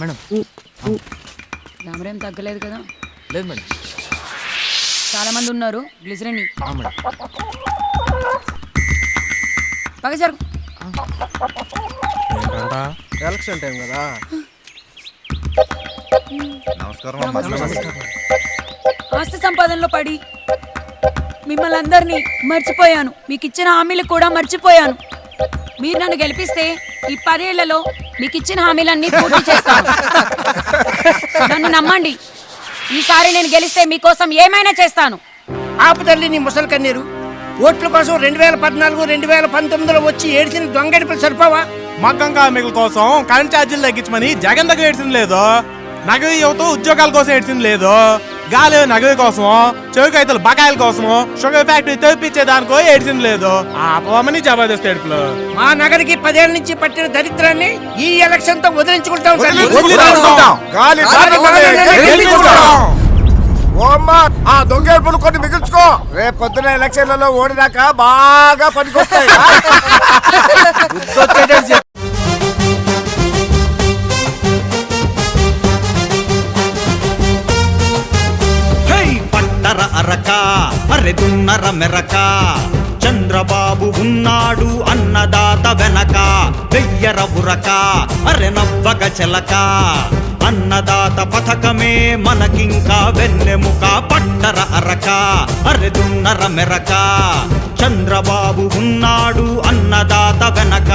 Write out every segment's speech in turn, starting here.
Madam. తగ్గలేదు కదా? లేదు మేడం. చాలా మంది ఉన్నారు. గ్లిజరిన్. మేడం. జరుగు ఎలక్షన్ టైం కదా. నమస్కారం. ఆస్తి సంపాదనలో పడి మిమ్మల్ని అందరినీ మర్చిపోయాను. మీకు ఇచ్చిన హామీలు కూడా మర్చిపోయాను. మీరు నన్ను గెలిపిస్తే ఈ పదేళ్ళలో మీకు ఇచ్చిన హామీలన్నీ పూర్తి చేస్తాను. నన్ను నమ్మండి. ఈసారి నేను గెలిస్తే మీకోసం ఏమైనా చేస్తాను. ఆపు తల్లి నీ ముసలి కన్నీరు. ఓట్ల కోసం రెండు వేల పద్నాలుగు రెండు వేల పంతొమ్మిదిలో వచ్చి ఏడ్చిన దొంగడిపలు సరిపోవా? మగ్గం కార్మికుల కోసం కరెంట్ ఛార్జీలు తగ్గించమని జగన్ దగ్గర ఏడ్చింది లేదు. నగదు యువత ఉద్యోగాల కోసం ఏడ్చింది లేదు. గాలి నగదు కోసం చెవి బకాయిల కోసం షుగర్ ఫ్యాక్టరీ తెప్పించే దానికో ఏడ్చింది లేదు. ఆపమని జబర్దస్త్ ఏడుపులు. మా నగరికి పదేళ్ళ నుంచి పట్టిన దరిద్రాన్ని ఈ ఎలక్షన్తో వదిలించుకుంటాం ఆ దొంగేడుపులు కొన్ని మిగుల్చుకో. రేపు పొద్దున ఎలక్షన్లలో ఓడినాక బాగా పనికొస్తాయి. అరక అరెదున్నర మెరక. చంద్రబాబు ఉన్నాడు అన్నదాత వెనక. వెయ్యర ఉరక. అరె నవ్వగ చెలక. అన్నదాత పథకమే మనకింకా వెన్నెముక పట్టర అరక. అరెదున్నర మెరక. చంద్రబాబు ఉన్నాడు అన్నదాత వెనక.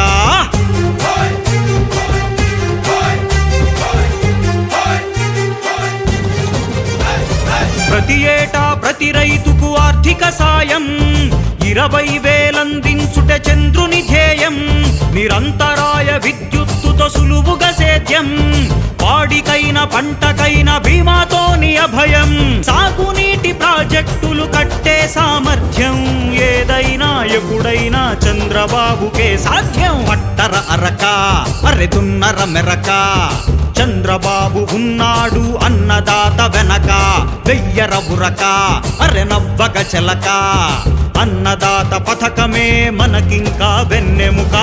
ప్రతి ఏటా ప్రతి రైతుకు ఆర్థిక సాయం. ఇరవై వేలందించుట చంద్రుని ధ్యేయం. నిరంతరాయ విద్యుత్తుతో సులువుగా సేద్యం. పాడికైన పంటకైన బీమాతోని అభయం. సాగునీటి ప్రాజెక్టులు కట్టే సామర్థ్యం ఏదైనా ఎప్పుడైనా చంద్రబాబుకే సాధ్యం అట్టర అరక అరెదున్నర మెరక. చంద్రబాబు ఉన్నాడు అన్నదాత వెనక వెయ్యర బురక అరె నవ్వగ చెలక. అన్నదాత పథకమే మనకింకా వెన్నెముక.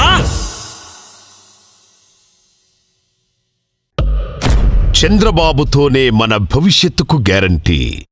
చంద్రబాబుతోనే మన భవిష్యత్తుకు గ్యారంటీ.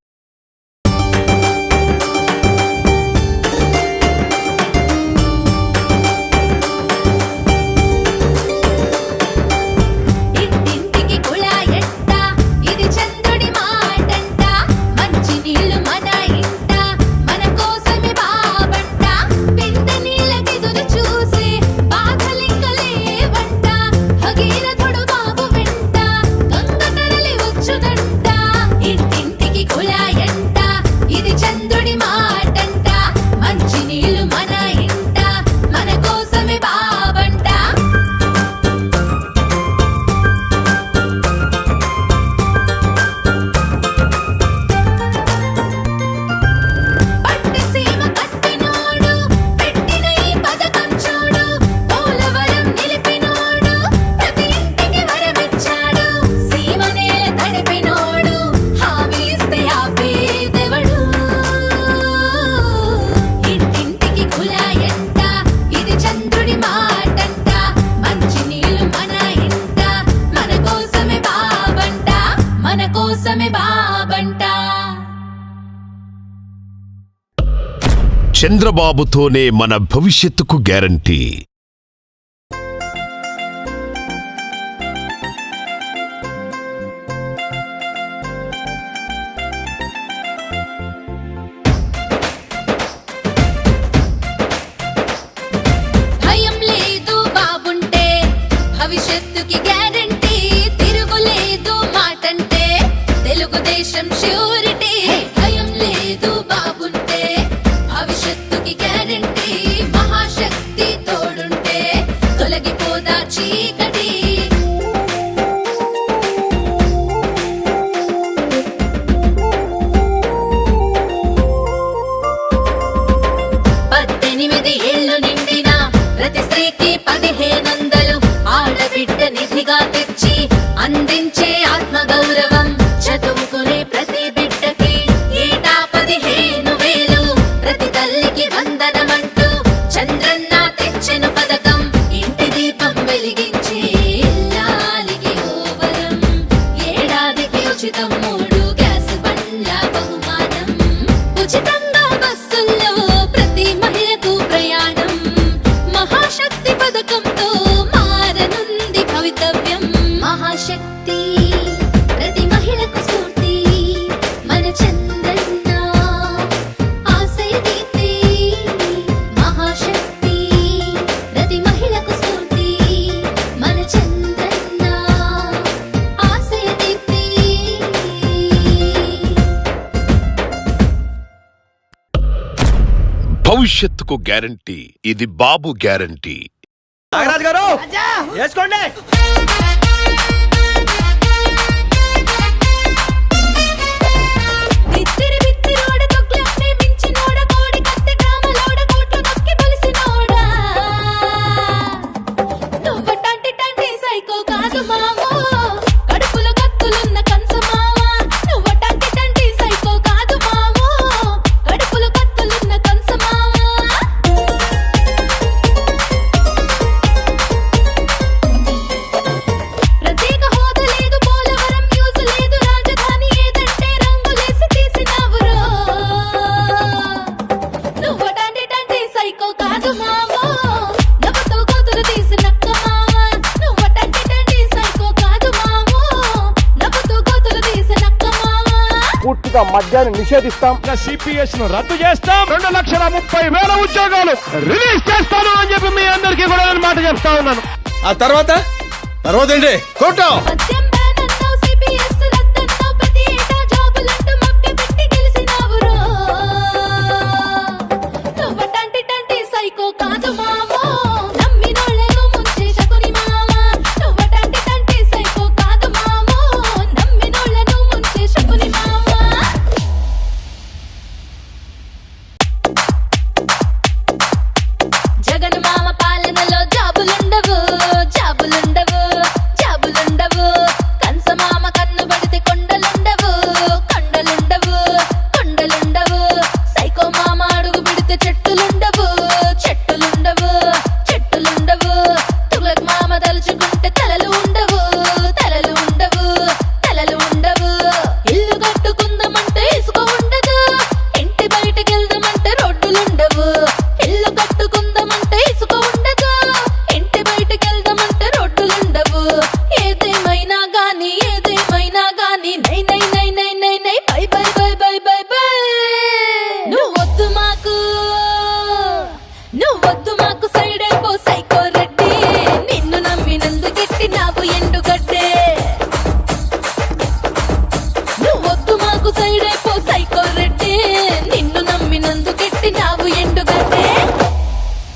చంద్రబాబుతోనే మన భవిష్యత్తుకు గ్యారంటీ. లేదు భవిష్యత్తుకి గ్యారంటీ తిరుగులేదు మాటంటే తెలుగుదేశం ష్యూరిటీ ఖచ్చితంగా భవిష్యత్తుకు గ్యారంటీ. ఇది బాబు గ్యారంటీ. నాగరాజు గారు! వేసుకోండి! యొక్క మద్యాన్ని నిషేధిస్తాం. సిపిఎస్ను రద్దు చేస్తాం. రెండు లక్షల ముప్పై వేల ఉద్యోగాలు రిలీజ్ చేస్తాను అని చెప్పి మీ అందరికీ కూడా నేను మాట చెప్తా ఉన్నాను. ఆ తర్వాత? తర్వాత ఏంటి? కోటం